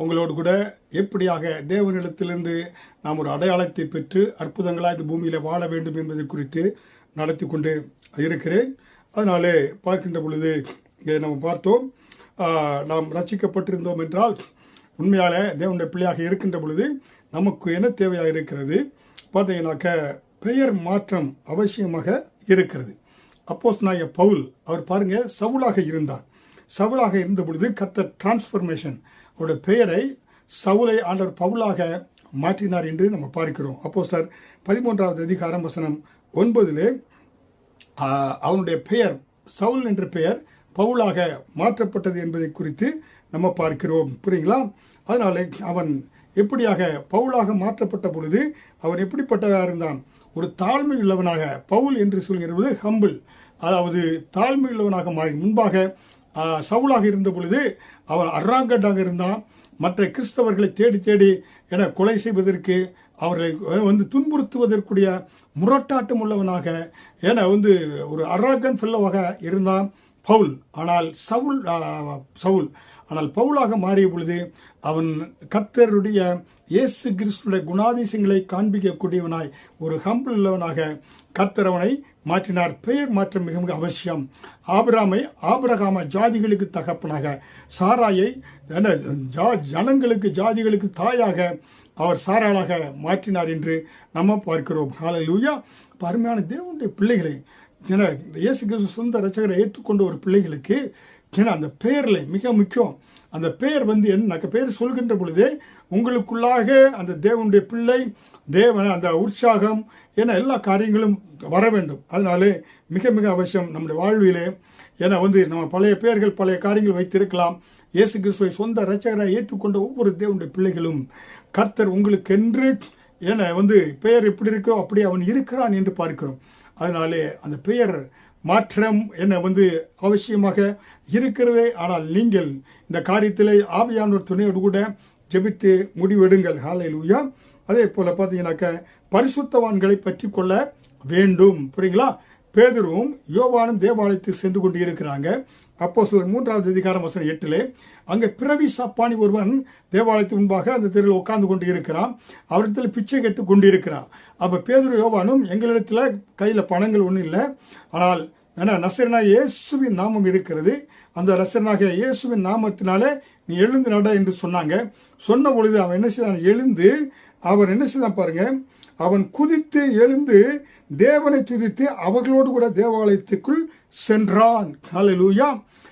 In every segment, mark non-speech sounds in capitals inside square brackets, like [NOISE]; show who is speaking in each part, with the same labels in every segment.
Speaker 1: உங்களோடு கூட எப்படியாக தேவனிடத்திலிருந்து நாம் ஒரு அடையாளத்தை பெற்று அற்புதங்களாக இந்த பூமியில் வாழ வேண்டும் என்பது குறித்து நடத்தி கொண்டு இருக்கிறேன். அதனாலே பார்க்கின்ற பொழுது இங்கே நம்ம பார்த்தோம். நாம் ரட்சிக்கப்பட்டிருந்தோம் என்றால் உண்மையால தேவனுடைய பிள்ளையாக இருக்கின்ற பொழுது நமக்கு என்ன தேவையாக இருக்கிறது? பார்த்தீங்கன்னாக்க பெயர் மாற்றம் அவசியமாக இருக்கிறது. அப்போஸ் நாய பவுல் அவர் பாருங்க சவுலாக இருந்தார். சவுலாக இருந்த பொழுது கத்த டிரான்ஸ்ஃபர்மேஷன் அவருடைய பெயரை சவுலை ஆண்டவர் பவுலாக மாற்றினார் என்று நம்ம பார்க்கிறோம். அப்போ சார் பதிமூன்றாவது அதிகாரம் வசனம் ஒன்பதிலே அவனுடைய பெயர் சவுல் என்ற பெயர் பவுலாக மாற்றப்பட்டது என்பதை குறித்து நம்ம பார்க்கிறோம். புரியுங்களா? அதனால அவன் எப்படியாக பவுலாக மாற்றப்பட்ட பொழுது அவன் எப்படிப்பட்டதாக இருந்தான்? ஒரு தாழ்மை உள்ளவனாக பவுல் என்று சொல்கிறது பொழுது ஹம்பிள் அதாவது தாழ்மை உள்ளவனாக மாறி முன்பாக சவுலாக இருந்த பொழுது அவர் அர்ராங்கட்டாக இருந்தான். மற்ற கிறிஸ்தவர்களை தேடி தேடி என கொலை செய்வதற்கு அவர்களை வந்து துன்புறுத்துவதற்குரிய முரட்டாட்டம் உள்ளவனாக என வந்து ஒரு அர்ராகன் ஃபெல்லோவாக இருந்தான். பவுல். ஆனால் சவுல் சவுல். ஆனால் பவுலாக மாறிய பொழுது அவன் கர்த்தருடைய இயேசு கிறிஸ்துடைய குணாதிசயங்களை காண்பிக்கக்கூடியவனாய் ஒரு ஹம்பிள் உள்ளவனாக கர்த்தர் மாற்றினார். பெயர் மாற்றம் மிக மிக அவசியம். ஆபிராமை ஆபிரகாம ஜாதிகளுக்கு தகப்பனாக சாராயை ஜா- ஜனங்களுக்கு ஜாதிகளுக்கு தாயாக அவர் சாராளாக மாற்றினார் என்று நம்ம பார்க்கிறோம். ஹாலலூயா பருமையான அருமையான தேவனுடைய பிள்ளைகளை ஏன்னா இயேசு கிறிஸ்து சொந்த ரட்சகரை ஏற்றுக்கொண்ட ஒரு பிள்ளைகளுக்கு ஏன்னா அந்த பெயரில் மிக முக்கியம். அந்த பெயர் வந்து என்ன பெயர் சொல்கின்ற பொழுதே உங்களுக்குள்ளாக அந்த தேவனுடைய பிள்ளை தேவன் அந்த உற்சாகம் என எல்லா காரியங்களும் வர வேண்டும். அதனாலே மிக மிக அவசியம் நம்முடைய வாழ்விலே. ஏன்னா வந்து நம்ம பழைய பெயர்கள் பழைய காரியங்கள் வைத்திருக்கலாம். இயேசு கிறிஸ்துவை சொந்த ரச்சகராக ஏற்றுக்கொண்ட ஒவ்வொரு தேவனுடைய பிள்ளைகளும் கர்த்தர் உங்களுக்கென்று என வந்து பெயர் எப்படி இருக்கோ அப்படி அவன் இருக்கிறான் என்று பார்க்கிறோம். அதனாலே அந்த பெயர் மாற்றம் என்ன வந்து அவசியமாக இருக்கிறதே. ஆனால் நீங்கள் இந்த காரியத்தில் ஆவியானோர் துணையோடு கூட ஜெபித்து முடிவெடுங்கள். ஹalleluya. அதே போல் பார்த்தீங்கன்னாக்க பரிசுத்தவான்களை பற்றி கொள்ள வேண்டும். புரியுங்களா? பேதரும் யோவானும் தேவாலயத்துக்கு சென்று கொண்டு இருக்கிறாங்க அப்போ சிலர் மூன்றாவது அதிகாரம் வசனம் எட்டிலே அங்கே பிறவி சப்பானி ஒருவன் தேவாலயத்துக்கு முன்பாக அந்த தெருவில் உட்கார்ந்து கொண்டு இருக்கிறான் அவரிடத்தில் பிச்சை கேட்டு கொண்டு இருக்கிறான் அப்போ பேதுரு யோவானும் எங்களிடத்தில் கையில் பணங்கள் ஒன்றும் இல்லை. ஆனால் ஏன்னா நசரனா இயேசுவின் நாமம் இருக்கிறது. அந்த நசரனாக இயேசுவின் நாமத்தினாலே நீ எழுந்து நட என்று சொன்னாங்க. சொன்ன பொழுது அவன் என்ன செய்தான்? எழுந்து அவர் என்ன செய்தான் பாருங்கள் அவன் குதித்து எழுந்து தேவனை துதித்து அவர்களோடு கூட தேவாலயத்துக்குள் சென்றான். ஹalleluya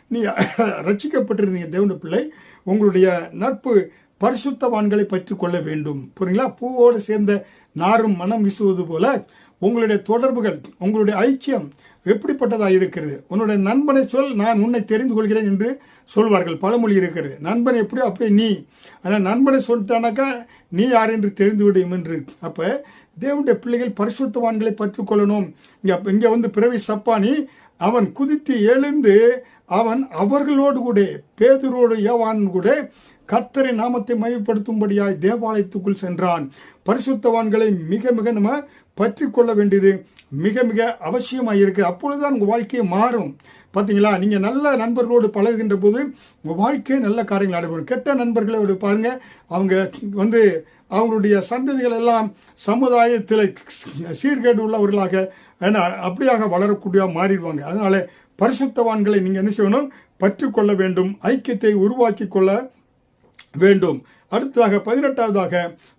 Speaker 1: நீ [LAUGHS] ரச்சிக்கப்பட்டிருந்தீங்க தேவன பிள்ளை. உங்களுடைய நட்பு பரிசுத்தவான்களை பற்றி கொள்ள வேண்டும். புரியுங்களா? பூவோடு சேர்ந்த நாரும் மனம் வீசுவது போல உங்களுடைய தொடர்புகள் உங்களுடைய ஐக்கியம் எப்படிப்பட்டதாக இருக்கிறது? உன்னுடைய நண்பனை சொல் நான் உன்னை தெரிந்து கொள்கிறேன் என்று சொல்வார்கள். பழமொழி இருக்கிறது. நண்பன் எப்படியோ அப்படியே நீ. ஆனால் நண்பனை சொல்லிட்டானாக்கா நீ யார் என்று தெரிந்து விடும் என்று. அப்போ தேவனுடைய பிள்ளைகள் பரிசுத்தவான்களை பற்றுக்கொள்ளணும் கொள்ளணும். இங்கே இங்கே வந்து பிறவி சப்பானி அவன் குதித்து எழுந்து அவன் அவர்களோடு கூட பேதரோடு ஏவான் கூட கத்தரை நாமத்தை மையப்படுத்தும்படியாய் தேவாலயத்துக்குள் சென்றான். பரிசுத்தவான்களை மிக மிக நம்ம பற்றி கொள்ள வேண்டியது மிக மிக அவசியமாக இருக்குது அப்பொழுது தான் உங்கள் வாழ்க்கையை மாறும். பார்த்தீங்களா நீங்கள் நல்ல நண்பர்களோடு பழகுகின்ற போது உங்கள் வாழ்க்கையே நல்ல காரியங்கள் நடைபெறும் கெட்ட நண்பர்களோடு பாருங்கள் அவங்க வந்து அவங்களுடைய சந்ததிகள் எல்லாம் சமுதாயத்தில் சீர்கேடு உள்ளவர்களாக ஏன்னா அப்படியாக வளரக்கூடிய மாறிடுவாங்க. அதனால் பரிசுத்தவான்களை நீங்கள் என்ன செய்யணும்? பற்றி கொள்ள வேண்டும். ஐக்கியத்தை உருவாக்கி கொள்ள வேண்டும். அடுத்ததாக பதினெட்டாவதாக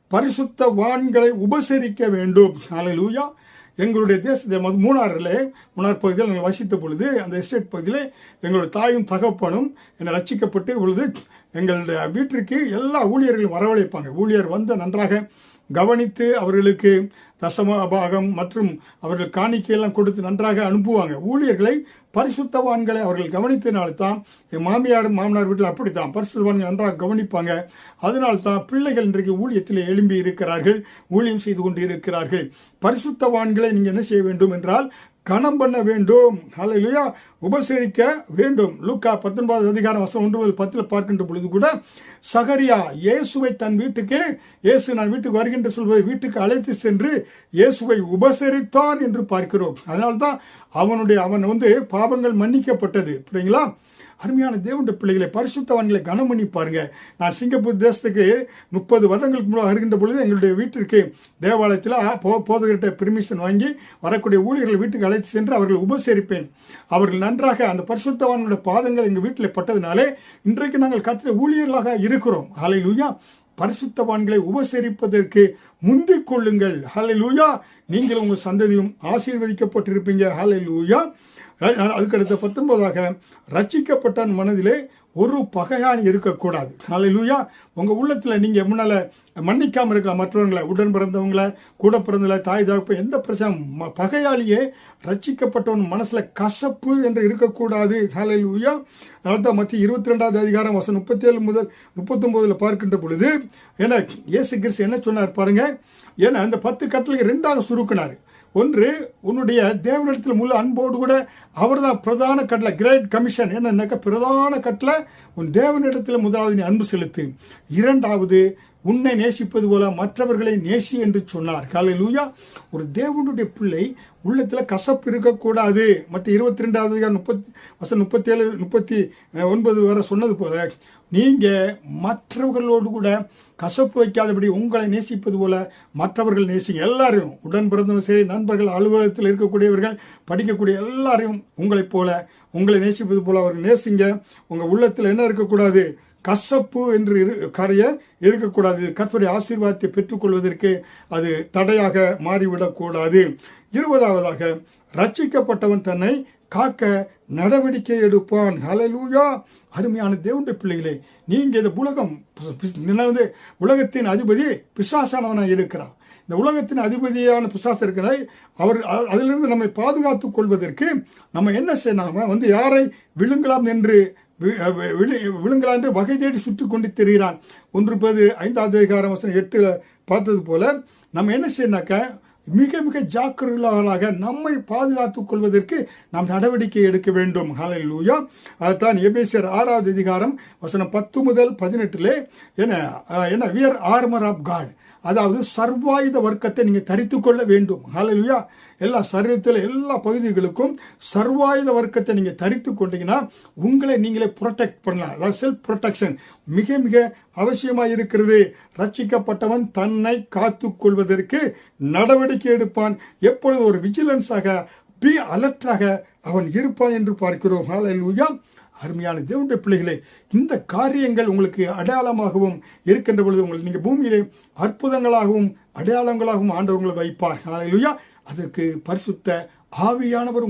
Speaker 1: பரிசுத்த வான்களை உபசரிக்க வேண்டும். ஹalleluya எங்களுடைய தேசத்தை மது- மூணாறில் மூணார் பகுதியில் நாங்கள் வசித்த பொழுது அந்த எஸ்டேட் பகுதியில் எங்களுடைய தாயும் தகப்பனும் என்னை ரட்சிக்கப்பட்டு பொழுது எங்களுடைய வீட்டிற்கு எல்லா ஊழியர்களும் வரவழைப்பாங்க. ஊழியர் வந்து நன்றாக கவனித்து அவர்களுக்கு தசம பாகம் மற்றும் அவர்கள் காணிக்கையெல்லாம் கொடுத்து நன்றாக அனுப்புவாங்க. ஊழியர்களை பரிசுத்தவான்களை அவர்கள் கவனித்தனால்தான் என் மாமியார் மாமனார் வீட்டில் அப்படித்தான். பரிசுத்தவான்கள் நன்றாக கவனிப்பாங்க. அதனால் தான் பிள்ளைகள் இன்றைக்கு ஊழியத்தில் எழும்பி இருக்கிறார்கள் ஊழியம் செய்து கொண்டு இருக்கிறார்கள். பரிசுத்தவான்களை நீங்கள் என்ன செய்ய வேண்டும் என்றால் கணம் பண்ண வேண்டும். ஹalleluya உபசரிக்க வேண்டும். லூக்கா பத்தொன்பதாவது அதிகாரம் வசம் ஒன்று முதல் பத்தில் பார்க்கின்ற பொழுது கூட சகரியா இயேசுவை தன் வீட்டுக்கு இயேசு நான் வீட்டுக்கு வருகின்ற சொல்வதை வீட்டுக்கு அழைத்து சென்று இயேசுவை உபசரித்தான் என்று பார்க்கிறோம். அதனால்தான் அவனுடைய அவன் வந்து பாவங்கள் மன்னிக்கப்பட்டது. புரியுங்களா? அருமையான தேவனுடைய பிள்ளைகளை பரிசுத்தவான்களை கனம் பண்ணி பாருங்க. நான் சிங்கப்பூர் தேசத்துக்கு முப்பது வருடங்களுக்கு முன்னாடி வருகின்ற பொழுது எங்களுடைய வீட்டிற்கு தேவாலயத்தில் போ போதகிட்ட பெர்மிஷன் வாங்கி வரக்கூடிய ஊழியர்கள் வீட்டுக்கு அழைத்து சென்று அவர்களை உபசரிப்பேன். அவர்கள் நன்றாக அந்த பரிசுத்தவான்களுடைய பாதங்கள் எங்கள் வீட்டில் பட்டதினாலே இன்றைக்கு நாங்கள் கத்திர ஊழியர்களாக இருக்கிறோம். ஹalleluya. பரிசுத்தவான்களை உபசரிப்பதற்கு முந்திக் கொள்ளுங்கள். லூயா நீங்கள் உங்கள் சந்ததியும் ஆசீர்வதிக்கப்பட்டிருப்பீங்க. லூயா அதுக்கடுத்த பத்தொன்பதாக ரட்சிக்கப்பட்ட மனதிலே ஒரு பகையான் இருக்கக்கூடாது. காலையில் லூயா உங்கள் உள்ளத்தில் நீங்கள் முன்னால் மன்னிக்காமல் இருக்கலாம். மற்றவங்களை உடன் பிறந்தவங்களை கூட பிறந்தவங்களை தாய் தகப்பு எந்த பிரச்சனை ம- பகையாளியே ரட்சிக்கப்பட்டவன் மனசில் கசப்பு என்று இருக்கக்கூடாது. ஹalleluya அதனால மத்திய இருபத்தி ரெண்டாவது அதிகாரம் வசனம் முப்பத்தேழு முதல் முப்பத்தொம்போதில் பார்க்கின்ற பொழுது ஏன்னா இயேசு கிறிஸ்து என்ன சொன்னார் பாருங்கள் ஏன்னா அந்த பத்து கட்டளைக்கு ரெண்டாக சுருக்கினார். ஒன்று உன்னுடைய தேவனிடத்தில் முழு அன்போடு கூட அவர்தான் பிரதான கட்டில் கிரேட் கமிஷன் என்னன்னாக்க பிரதான கட்டில் உன் தேவனிடத்தில் முதலாவது நீ அன்பு செலுத்து. இரண்டாவது உன்னை நேசிப்பது போல மற்றவர்களை நேசி என்று சொன்னார். காலையிலூயா ஒரு தேவனுடைய பிள்ளை உள்ளத்தில் கசப்பு இருக்கக்கூடாது. மற்ற இருபத்தி ரெண்டாவது முப்பத்தி வசம் முப்பத்தேழு முப்பத்தி ஒன்பது வரை சொன்னது போல நீங்கள் மற்றவர்களோடு கூட கசப்பு வைக்காதபடி உங்களை நேசிப்பது போல மற்றவர்கள் நேசிங்க. எல்லாரையும் உடன் பிறந்தவங்க சரி நண்பர்கள் அலுவலகத்தில் இருக்கக்கூடியவர்கள் படிக்கக்கூடிய எல்லாரையும் உங்களைப் போல உங்களை நேசிப்பது போல அவர்கள் நேசிங்க. உங்கள் உள்ளத்தில் என்ன இருக்கக்கூடாது? கசப்பு என்று இரு கரைய இருக்கக்கூடாது. கத்தருடைய ஆசீர்வாதத்தை பெற்றுக்கொள்வதற்கு அது தடையாக மாறிவிடக்கூடாது. இருபதாவதாக ரட்சிக்கப்பட்டவன் தன்னை காக்க நடவடிக்கை எடுப்பான். ஹலலூயா அருமையான தேவனுடைய பிள்ளைகளே நீங்கள் இந்த உலகம் வந்து உலகத்தின் அதிபதி பிசாசானவனாக இருக்கிறான் இந்த உலகத்தின் அதிபதியான பிசாசு இருக்கிற அவர் அதிலிருந்து நம்மை பாதுகாத்து கொள்வதற்கு நம்ம என்ன செய்யணும் வந்து யாரை விழுங்கலாம் என்று வி- விழு- வகை தேடி சுற்றி கொண்டு தெரிகிறான். ஒன்று பேது ஐந்தாவது அதிகாரம் வசனம் எட்டில் பார்த்தது போல நம்ம என்ன செய்யணாக்க மிக மிக ஜாக்கிரதையாக நம்மை பாதுகாத்துக் கொள்வதற்கு நாம் நடவடிக்கை எடுக்க வேண்டும். ஹalleluya அதுதான் எபேசியர் ஆறாவது அதிகாரம் வசனம் பத்து முதல் பதினெட்டில் என்ன என்ன வியர் ஆர்மர் ஆஃப் காட் அதாவது சர்வாயுத வர்க்கத்தை நீங்கள் தரித்து கொள்ள வேண்டும். ஹalleluya எல்லா சரீரத்தில் எல்லா பகுதிகளுக்கும் சர்வாயுத வர்க்கத்தை நீங்கள் தரித்து கொண்டீங்கன்னா உங்களை நீங்களே ப்ரொடெக்ட் பண்ணலாம். அதாவது செல்ஃப் ப்ரொடெக்ஷன் மிக மிக அவசியமாக இருக்கிறது. ரட்சிக்கப்பட்டவன் தன்னை காத்து கொள்வதற்கு நடவடிக்கை எடுப்பான். எப்பொழுது ஒரு விஜிலன்ஸாக பி அலர்ட்டாக அவன் இருப்பான் என்று பார்க்கிறோம். ஹalleluya அருமையான தேவனுடைய பிள்ளைகளே இந்த காரியங்கள் உங்களுக்கு அடையாளமாகவும் இருக்கின்ற பொழுது உங்களை நீங்கள் பூமியிலே அற்புதங்களாகவும் அடையாளங்களாகவும் ஆண்டவங்களை வைப்பார் இல்லையா அதற்கு பரிசுத்த ஆவியானவர்